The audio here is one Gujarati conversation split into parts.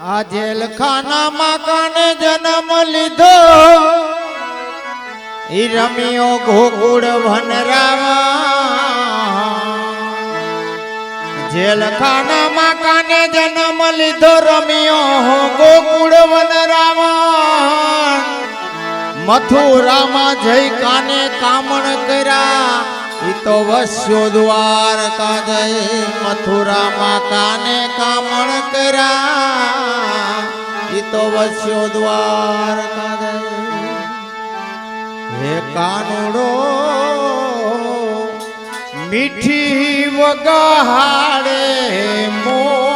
આ જેલખાનામાં કાને જન્મ લીધો? ઈ રમ્યો ગોકુળ વનરાવા જેલખાનામાં કાને જન્મ લીધો રમ્યો ગોકુળ વનરાવા મથુરામાં જઈ કાને કામણ કર્યા. ઈ તો વસ્યો દ્વારકા જય મથુરામાં કાને કામણ કર્યા. ઈ તો વસ્યો દ્વારકા જય હે કાનુડો, મીઠી વગાડે મોરલી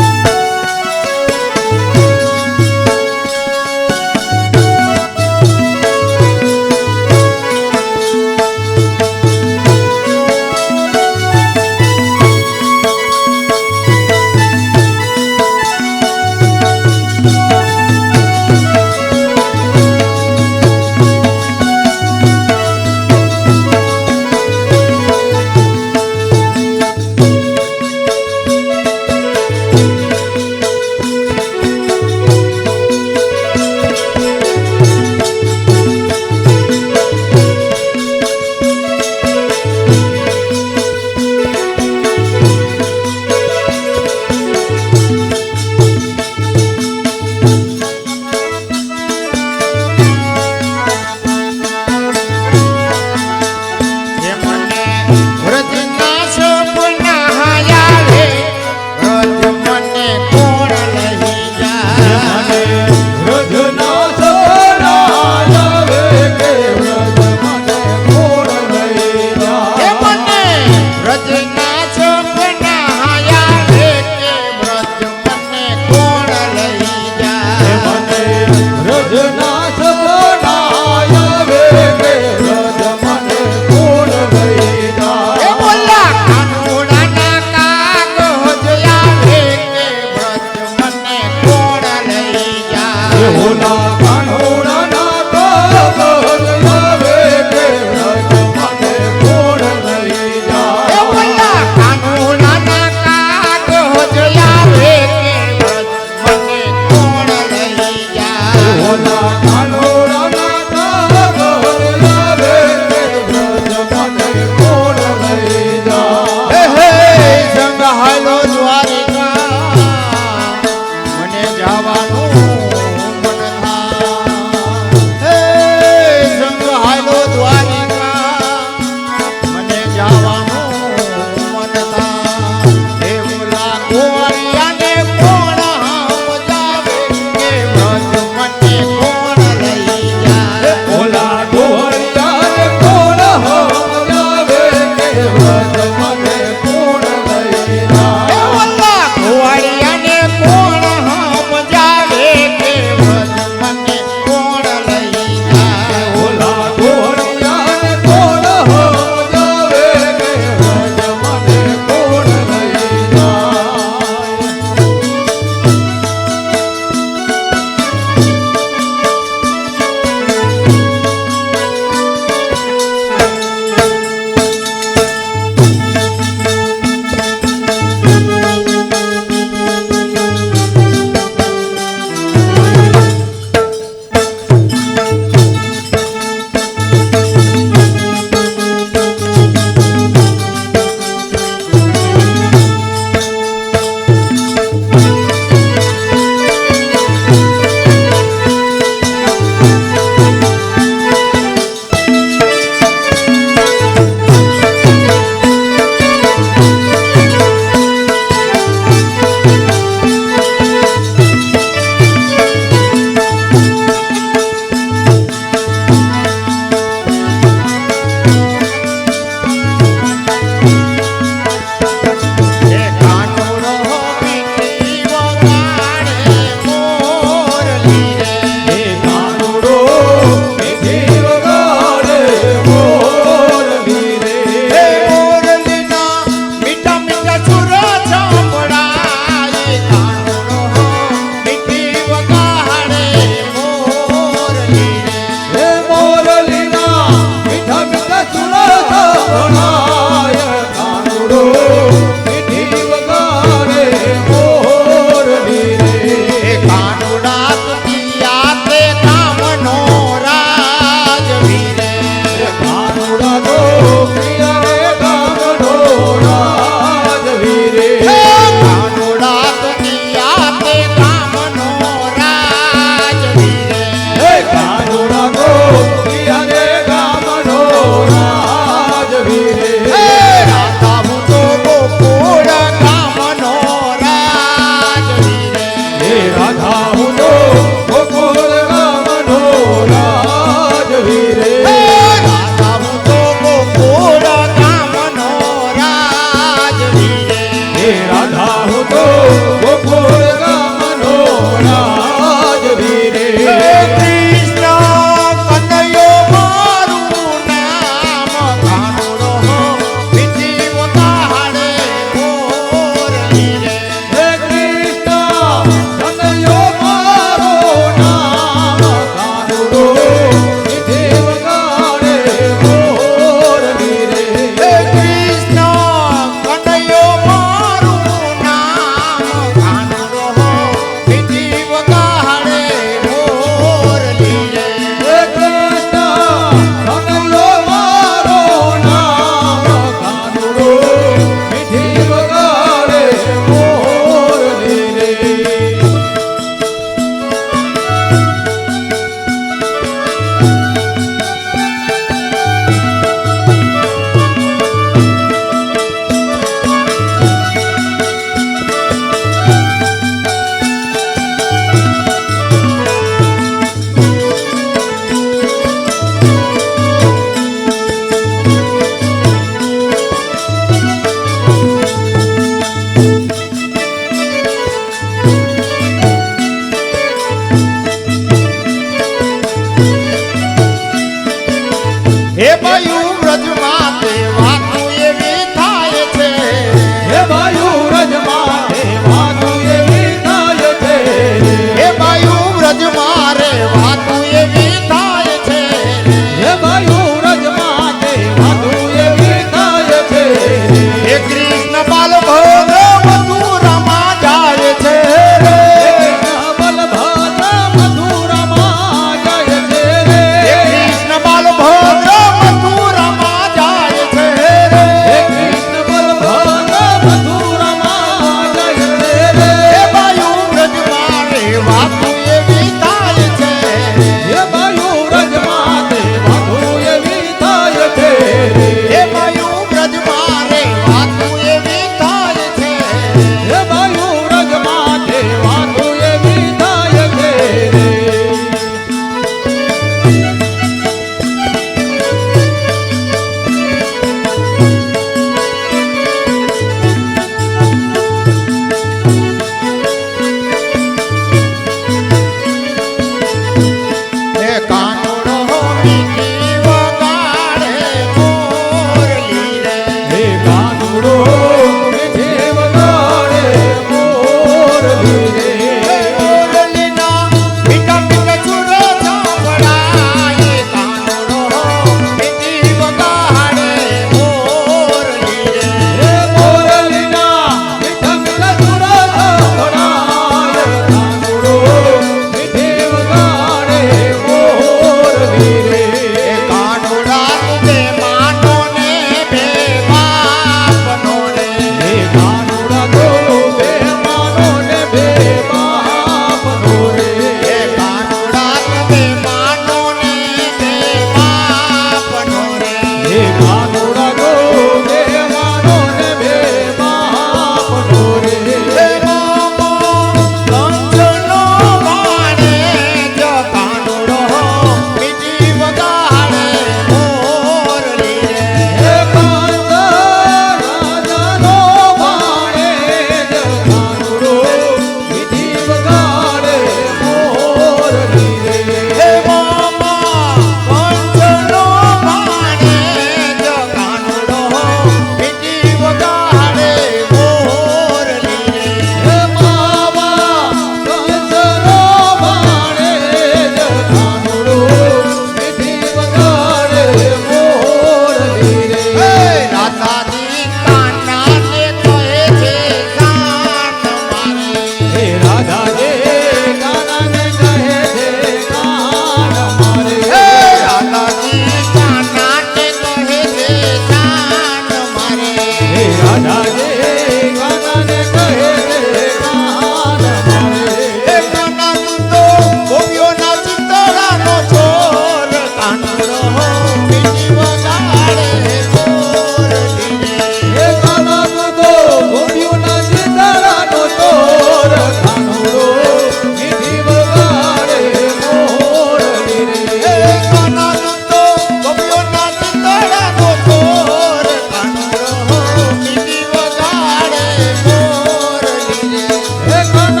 Oh,